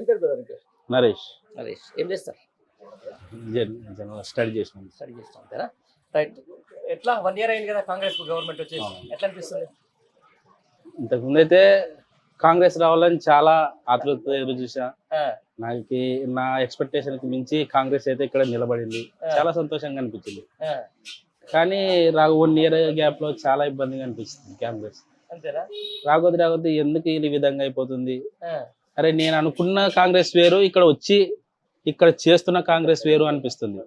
ఏం పేరు బ్రదర్ నరేష్. నరేష్. ఏం చేస్తారు? స్టడీ చేసిన స్టడీ చేస్తాం అంతేనా? రైట్. ఎట్లా? వన్ ఇయర్ అయింది కదా కాంగ్రెస్ గవర్నమెంట్ వచ్చేసి. ఎట్లా అనిపిస్తుంది? ఇంతకుముందు అయితే కాంగ్రెస్ రావాలని చాలా ఆతృత ఎదురు చూసా. నాకు నా ఎక్స్పెక్టేషన్కి మించి కాంగ్రెస్ అయితే ఇక్కడ నిలబడింది. చాలా సంతోషంగా అనిపించింది. కానీ రా వన్ ఇయర్ గ్యాప్లో చాలా ఇబ్బందిగా అనిపిస్తుంది కాంగ్రెస్. రాకొద్ది రాకొద్ది ఎందుకు ఈ విధంగా అయిపోతుంది? అరే నేను అనుకున్న కాంగ్రెస్ వేరు ఇక్కడ వచ్చి ఇక్కడ చేస్తున్న కాంగ్రెస్ వేరు అనిపిస్తుంది.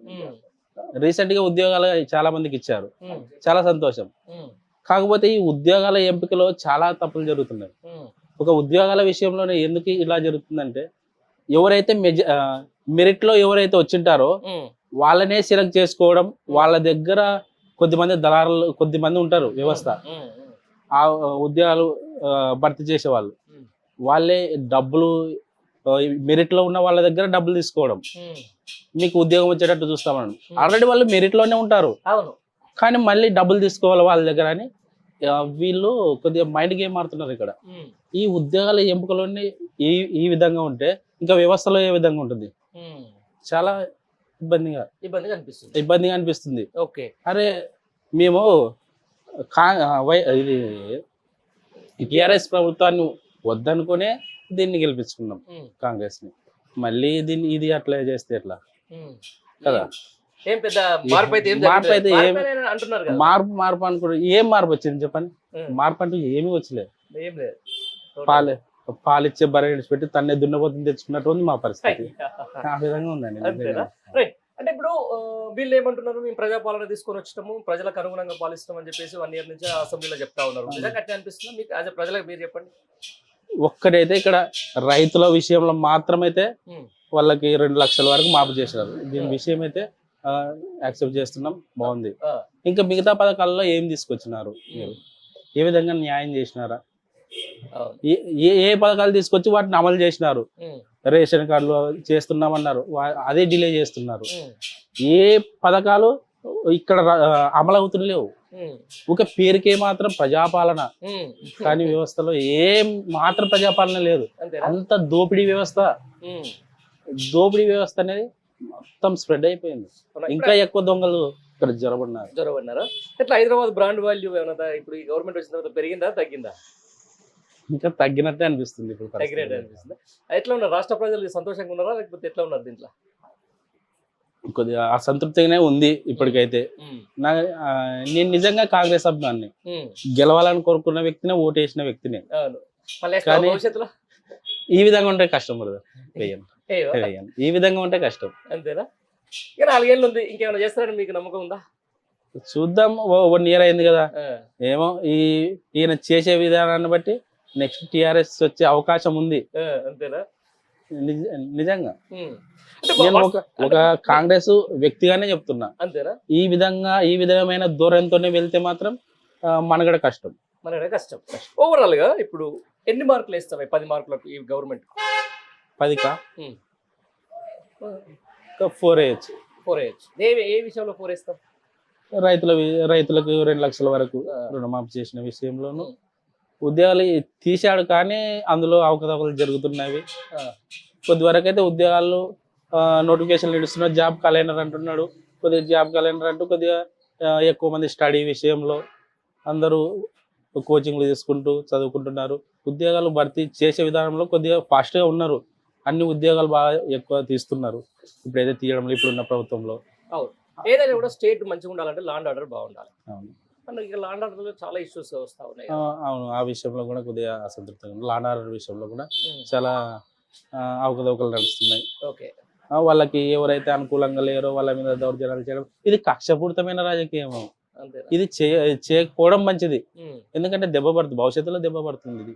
రీసెంట్గా ఉద్యోగాలు చాలా మందికి ఇచ్చారు. ఉమ్, చాలా సంతోషం. ఉమ్, కాకపోతే ఈ ఉద్యోగాల ఎంపికలో చాలా తప్పులు జరుగుతున్నాయి. ఒక ఉద్యోగాల విషయంలోనే ఎందుకు ఇలా జరుగుతుందంటే ఎవరైతే మెజ మెరిట్లో ఎవరైతే వచ్చింటారో వాళ్ళనే సెలెక్ట్ చేసుకోవడం వాళ్ళ దగ్గర కొద్దిమంది దళారులు కొద్దిమంది ఉంటారు వ్యవస్థ. ఆ ఉద్యోగాలు భర్తీ చేసే వాళ్ళు డబ్బులు మెరిట్లో ఉన్న వాళ్ళ దగ్గర డబ్బులు తీసుకోవడం. మీకు ఉద్యోగం వచ్చేటట్టు చూస్తామని ఆల్రెడీ వాళ్ళు మెరిట్లోనే ఉంటారు కానీ మళ్ళీ డబ్బులు తీసుకోవాలి వాళ్ళ దగ్గర అని వీళ్ళు కొద్దిగా మైండ్ గేమ్ ఆడుతున్నారు ఇక్కడ. ఈ ఉద్యోగాల ఎంపికలోనే ఈ ఈ విధంగా ఉంటే ఇంకా వ్యవస్థలో ఏ విధంగా ఉంటుంది. చాలా ఇబ్బందిగా ఇబ్బందిగా అనిపిస్తుంది. ఇబ్బందిగా అనిపిస్తుంది. ఓకే. అరే మేము కా వై- ఇది టిఆర్ఎస్ ప్రభుత్వాన్ని వద్దనుకునే దీన్ని గెలిపించుకున్నాం కాంగ్రెస్ని మళ్ళీ దీన్ని ఇది అట్లా చేస్తే ఎట్లా. కదా? ఏం పెద్ద మార్పు అయితే మార్పు మార్పు అని అంటున్నారు కదా. మార్పు మార్పు అనుకుంటే ఏం మార్పు వచ్చింది చెప్పండి? మార్పు అంటూ ఏమీ వచ్చలేదు. పాలు పాలిచ్చే బర్రె పెట్టి తన్నే దున్నపోతుంది తెచ్చుకున్నట్టు ఉంది మా పరిస్థితి. ఆ విధంగా ఉందండి. అంటే ఇప్పుడు వీళ్ళు ఏమంటున్నారు? మేము ప్రజాపాలన తీసుకొని వచ్చాము ప్రజలకు అనుగుణంగా పాలిస్తాం అని చెప్పేసి వన్ ఇయర్ నుంచి అసెంబ్లీలో చెప్తా ఉన్నారు. నిజంగా అట్లా అనిపిస్తుందా మీకు? యాజ్ ప్రజలకు మీరు చెప్పండి. ఒక్కడైతే ఇక్కడ రైతుల విషయంలో మాత్రమైతే వాళ్ళకి రెండు లక్షల వరకు మాపు చేసినారు దీని విషయం అయితే యాక్సెప్ట్ చేస్తున్నాం. బాగుంది. ఇంకా మిగతా పథకాల్లో ఏం తీసుకొచ్చినారు? ఏ విధంగా న్యాయం చేసినారా. ఏ ఏ- పథకాలు తీసుకొచ్చి వాటిని అమలు చేసినారు? రేషన్ కార్డులు చేస్తున్నామన్నారు. అదే డిలే చేస్తున్నారు. ఏ పథకాలు ఇక్కడ ర- అమలు అవుతులేవు ఉమ్, ఒక పేరుకే మాత్రం ప్రజాపాలన. కానీ వ్యవస్థలో ఏం మాత్రం ప్రజాపాలన లేదు. అంత దోపిడీ వ్యవస్థ. దోపిడీ వ్యవస్థ అనేది మొత్తం స్ప్రెడ్ అయిపోయింది? ఇంకా ఎక్కువ దొంగలు ఇక్కడ జరబడినారు. జరగబడినారా ఎట్లా హైదరాబాద్ బ్రాండ్ వాల్యూ ఏమన్నా ఇప్పుడు ఈ గవర్నమెంట్ వచ్చిన తర్వాత పెరిగిందా తగ్గిందా? ఇంకా తగ్గినట్టే అనిపిస్తుంది ఇప్పుడు. తగ్గినట్టు అనిపిస్తుందా. ఎట్లా ఉన్నారు? రాష్ట్ర ప్రజలు సంతోషంగా ఉన్నారా? లేకపోతే ఎట్లా ఉన్నారు దీంట్లో? కొద్దిగా అసంతృప్తిగానే ఉంది ఇప్పటికైతే. నా నేను నిజంగా కాంగ్రెస్ అభిమాన్ని. గెలవాలని కోరుకున్న వ్యక్తినే ఓటేసిన వ్యక్తినే. కానీ- ఈ విధంగా ఉంటే కష్టం బ్రదర్. వేయను ఈ విధంగా ఉంటే కష్టం. అంతేనా? నాలుగేళ్ళు ఉంది. ఇంకేమైనా చేస్తారని మీకు నమ్మకం ఉందా? చూద్దాం. వన్ ఇయర్ అయింది కదా. ఏమో ఈ ఈయన చేసే విధానాన్ని బట్టి నెక్స్ట్ టిఆర్ఎస్ వచ్చే అవకాశం ఉంది. అంతేనా? నిజంగా. నేను ఒక ఒక కాంగ్రెస్ వ్యక్తిగానే చెప్తున్నా. అంతేనా? ఈ విధంగా ఈ విధమైన దూరంతోనే వెళ్తే మాత్రం మనగడ కష్టం. మన కష్టం. ఓవరాల్గా ఇప్పుడు ఎన్ని మార్కులు వేస్తాయి పది మార్కులకు ఈ గవర్నమెంట్? పదికా. ఫోర్ వేయచ్చు. ఫోర్ వేయచ్చు. ఏ ఏ విషయంలో ఫోర్ వేస్తాం రైతుల రైతులకు రెండు లక్షల వరకు. రుణమాఫీ చేసిన విషయంలోను. ఉద్యోగాలు తీశాడు కానీ అందులో అవకతవకలు జరుగుతున్నవి. కొద్ది వరకు అయితే ఉద్యోగాలు నోటిఫికేషన్లు ఇస్తున్నారు జాబ్ క్యాలెండర్ అంటున్నాడు. కొద్దిగా జాబ్ క్యాలెండర్ అంటూ కొద్దిగా ఎక్కువ మంది స్టడీ విషయంలో అందరూ కోచింగ్లు తీసుకుంటూ చదువుకుంటున్నారు. ఉద్యోగాలు భర్తీ చేసే విధానంలో కొద్దిగా ఫాస్ట్గా ఉన్నారు. అన్ని ఉద్యోగాలు బాగా ఎక్కువ తీస్తున్నారు. ఇప్పుడైతే తీయడంలో ఇప్పుడున్న ప్రభుత్వంలో. ఏదైనా కూడా స్టేట్ మంచిగా ఉండాలంటే లాండ్ ఆర్డర్ బాగుండాలి. అవును. మనకి లాండ్ ఆర్డర్లో చాలా ఇష్యూస్ వస్తా ఉన్నాయి. అవును. ఆ విషయంలో కూడా కొద్దిగా అసంతృప్తిగా లాండ్ ఆర్డర్ విషయంలో కూడా చాలా ఆ, అవకతవకలు నడుస్తున్నాయి. ఓకే. వాళ్ళకి ఎవరైతే అనుకూలంగా లేరో వాళ్ళ మీద దౌర్జన్యాలు చేయడం ఇది కక్షపూరితమైన రాజకీయం ఇది చేయ చేయకపోవడం మంచిది. ఎందుకంటే దెబ్బ పడుతుంది భవిష్యత్తులో దెబ్బ పడుతుంది ఇది.